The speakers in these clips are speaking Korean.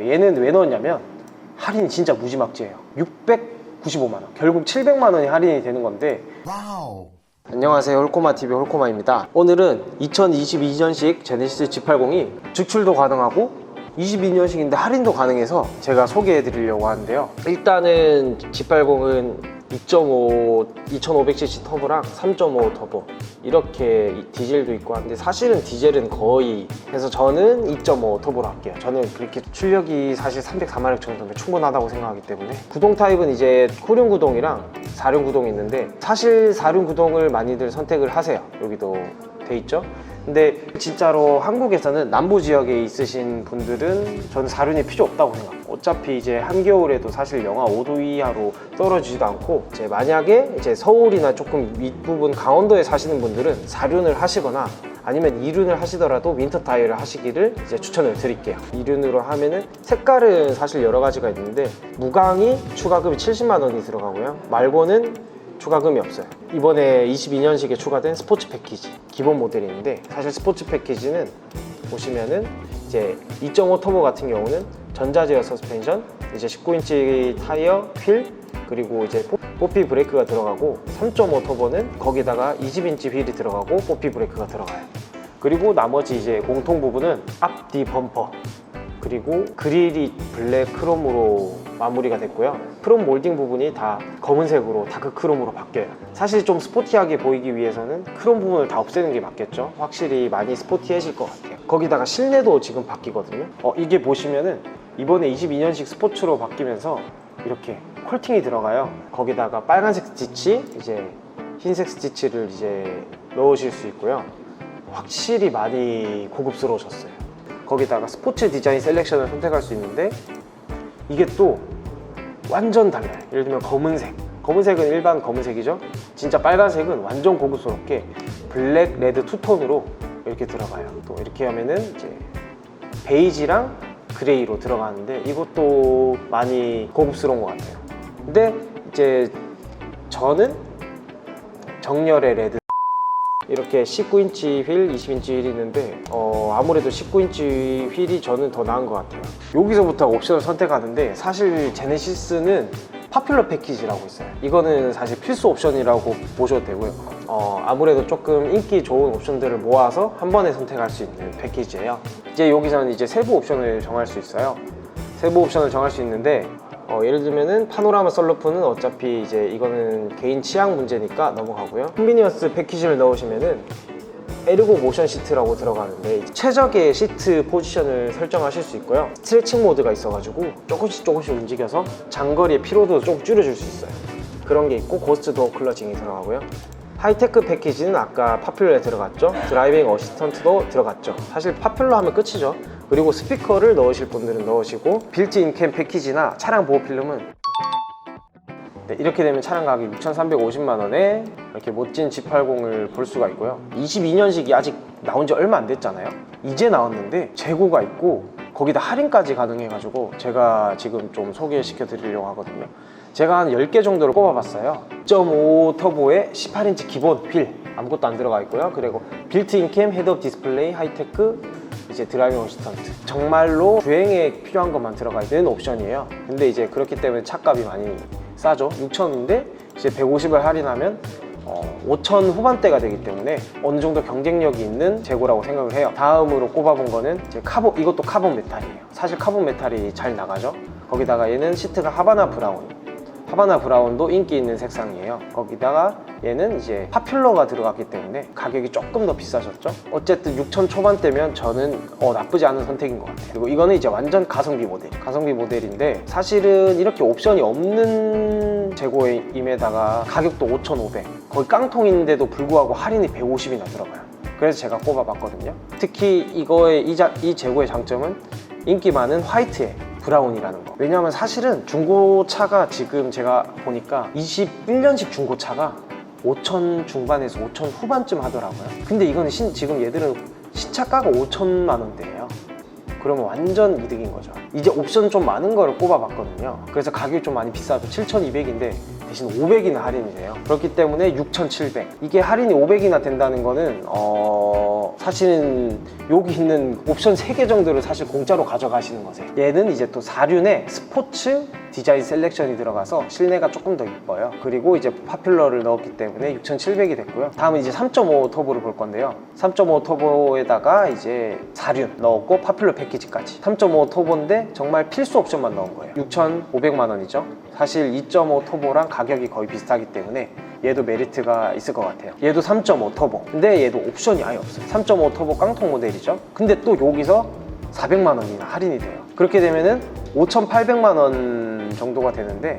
같아요. 얘는 왜 넣었냐면 할인이 진짜 무지막지해요. 695만 원. 결국 700만 원이 할인이 되는 건데 안녕하세요 홀코마TV 홀코마입니다 오늘은 2022년식 제네시스 G80이 직출도 가능하고 22년식인데 할인도 가능해서 제가 소개해 드리려고 하는데요 일단은 G80은 2.5 2500cc 터보랑 3.5 터보. 이렇게 이 디젤도 있고 한데 사실은 디젤은 거의 그래서 저는 2.5 터보로 할게요. 저는 그렇게 출력이 사실 304마력 정도면 충분하다고 생각하기 때문에. 구동 타입은 이제 코륜 구동이랑 사륜 구동이 있는데 사실 사륜 구동을 많이들 선택을 하세요. 여기도 돼 있죠 근데 진짜로 한국에서는 남부 지역에 있으신 분들은 저는 사륜이 필요 없다고 생각해요 어차피 이제 한겨울에도 사실 영하 5도 이하로 떨어지지도 않고 이제 만약에 이제 서울이나 조금 윗부분 강원도에 사시는 분들은 사륜을 하시거나 아니면 이륜을 하시더라도 윈터 타이어를 하시기를 이제 추천을 드릴게요. 이륜으로 하면은 색깔은 사실 여러 가지가 있는데 무광이 추가금이 70만 원이 들어가고요. 말고는 추가금이 없어요. 이번에 22년식에 추가된 스포츠 패키지 기본 모델인데 사실 스포츠 패키지는 보시면은 이제 2.5 터보 같은 경우는 전자제어 서스펜션, 이제 19인치 타이어, 휠 그리고 이제 뽀- 뽀피 브레이크가 들어가고 3.5 터보는 거기다가 20인치 휠이 들어가고 뽀피 브레이크가 들어가요. 그리고 나머지 이제 공통 부분은 앞뒤 범퍼 그리고 그릴이 블랙 크롬으로 마무리가 됐고요. 크롬 몰딩 부분이 다 검은색으로 다크 크롬으로 바뀌어요. 사실 좀 스포티하게 보이기 위해서는 크롬 부분을 다 없애는 게 맞겠죠. 확실히 많이 스포티해질 것 같아요. 거기다가 실내도 지금 바뀌거든요. 어, 이게 보시면은 이번에 22년식 스포츠로 바뀌면서 이렇게 콜팅이 들어가요. 거기다가 빨간색 스티치, 이제 흰색 스티치를 이제 넣으실 수 있고요. 확실히 많이 고급스러워졌어요. 거기다가 스포츠 디자인 셀렉션을 선택할 수 있는데 이게 또 완전 달라요. 예를 들면 검은색. 검은색은 일반 검은색이죠. 진짜 빨간색은 완전 고급스럽게 블랙, 레드 투톤으로 이렇게 들어가요. 또 이렇게 하면은 이제 베이지랑 그레이로 들어가는데 이것도 많이 고급스러운 것 같아요. 근데 이제 저는 정렬의 레드 이렇게 19인치 휠, 20인치 휠이 있는데 어, 아무래도 19인치 휠이 저는 더 나은 것 같아요. 여기서부터 옵션을 선택하는데 사실 제네시스는 파퓰러 패키지라고 있어요. 이거는 사실 필수 옵션이라고 보셔도 되고요. 어, 아무래도 조금 인기 좋은 옵션들을 모아서 한 번에 선택할 수 있는 패키지예요. 이제 여기서는 이제 세부 옵션을 정할 수 있어요. 세부 옵션을 정할 수 있는데 어, 예를 들면은 파노라마 썰루프는 어차피 이제 이거는 개인 취향 문제니까 넘어가고요. 컨비니언스 패키지를 넣으시면은 에르고 모션 시트라고 들어가는데 최적의 시트 포지션을 설정하실 수 있고요. 스트레칭 모드가 있어가지고 조금씩 조금씩 움직여서 장거리의 피로도 조금 줄여줄 수 있어요. 그런 게 있고 고스트 도어 클러징이 들어가고요. 하이테크 패키지는 아까 파퓰러에 들어갔죠. 드라이빙 어시스턴트도 들어갔죠. 사실 파퓰러 하면 끝이죠. 그리고 스피커를 넣으실 분들은 넣으시고 빌트인 캠 패키지나 차량 보호 필름은 네, 이렇게 되면 차량 가격이 6,350만 원에 이렇게 멋진 G80을 볼 수가 있고요. 22년식이 아직 나온 지 얼마 안 됐잖아요. 이제 나왔는데 재고가 있고 거기다 할인까지 가능해가지고 제가 지금 좀 소개시켜 드리려고 하거든요. 제가 한 10개 정도를 뽑아봤어요. 2.5 터보에 18인치 기본 휠 아무것도 안 들어가 있고요. 그리고 빌트인 캠, 헤드업 디스플레이, 하이테크, 이제 드라이빙 어시스턴트 정말로 주행에 필요한 것만 들어가 있는 옵션이에요. 근데 이제 그렇기 때문에 차값이 많이 싸죠. 6천인데 이제 150을 할인하면 어, 5천 후반대가 되기 때문에 어느 정도 경쟁력이 있는 재고라고 생각을 해요. 다음으로 꼽아본 거는 이제 카본 이것도 카본 메탈이에요. 사실 카본 메탈이 잘 나가죠. 거기다가 얘는 시트가 하바나 브라운. 하바나 브라운도 인기 있는 색상이에요. 거기다가 얘는 이제 파퓰러가 들어갔기 때문에 가격이 조금 더 비싸졌죠. 어쨌든 6천 초반대면 저는 어, 나쁘지 않은 선택인 것 같아요. 그리고 이거는 이제 완전 가성비 모델. 가성비 모델인데 사실은 이렇게 옵션이 없는 재고임에다가 가격도 5,500. 거의 깡통인데도 불구하고 할인이 150이나 들어가요. 그래서 제가 꼽아봤거든요. 특히 이거의 이, 자- 이 재고의 장점은 인기 많은 화이트에 브라운이라는 거. 왜냐하면 사실은 중고차가 지금 제가 보니까 21년식 중고차가 5천 중반에서 5천 후반쯤 하더라고요. 근데 이거는 신- 지금 얘들은 시차가가 5천만 원대예요. 그러면 완전 이득인 거죠. 이제 옵션 좀 많은 거를 꼽아봤거든요. 그래서 가격이 좀 많이 비싸죠. 7,200인데 대신 500이나 할인이 돼요. 그렇기 때문에 6,700. 이게 할인이 500이나 된다는 거는 어 사실은 여기 있는 옵션 3개 정도를 사실 공짜로 가져가시는 거세요. 얘는 이제 또 4륜에 스포츠 디자인 셀렉션이 들어가서 실내가 조금 더 이뻐요. 그리고 이제 파퓰러를 넣었기 때문에 6,700이 됐고요. 다음은 이제 3.5 터보를 볼 건데요. 3.5 터보에다가 이제 4륜 넣었고 파퓰러 패키지까지. 3.5 터보인데 정말 필수 옵션만 넣은 거예요. 6,500만 원이죠. 사실 2.5 터보랑 가격이 거의 비슷하기 때문에 얘도 메리트가 있을 것 같아요. 얘도 3.5 터보. 근데 얘도 옵션이 아예 없어요. 3.5 터보 깡통 모델이죠. 근데 또 여기서 400만 원이나 할인이 돼요. 그렇게 되면은 5,800만 원 정도가 되는데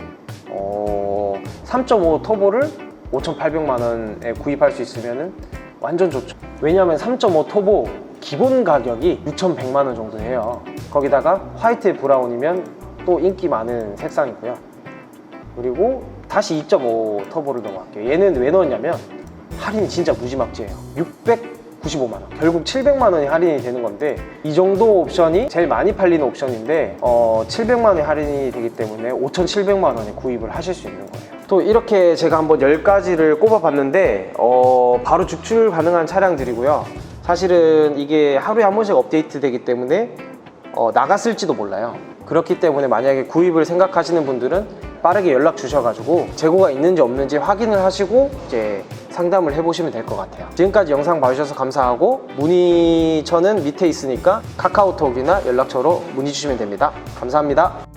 어, 3.5 터보를 5,800만 원에 구입할 수 있으면은 완전 좋죠. 왜냐하면 3.5 터보 기본 가격이 6,100만 원 정도 해요. 거기다가 화이트 브라운이면 또 인기 많은 색상이고요. 그리고 다시 2.5 터보를 넘어갈게요. 얘는 왜 넣었냐면 할인이 진짜 무지막지해요. 695만 원. 결국 700만 원이 할인이 되는 건데 이 정도 옵션이 제일 많이 팔리는 옵션인데 어, 700만 원이 할인이 되기 때문에 5,700만 원에 구입을 하실 수 있는 거예요. 또 이렇게 제가 한번 10가지를 꼽아봤는데 어, 바로 직출 가능한 차량들이고요. 사실은 이게 하루에 한 번씩 업데이트 되기 때문에 어, 나갔을지도 몰라요. 그렇기 때문에 만약에 구입을 생각하시는 분들은 빠르게 연락 주셔가지고 재고가 있는지 없는지 확인을 하시고 이제 상담을 해보시면 될 것 같아요. 지금까지 영상 봐주셔서 감사하고 문의처는 밑에 있으니까 카카오톡이나 연락처로 문의 주시면 됩니다. 감사합니다.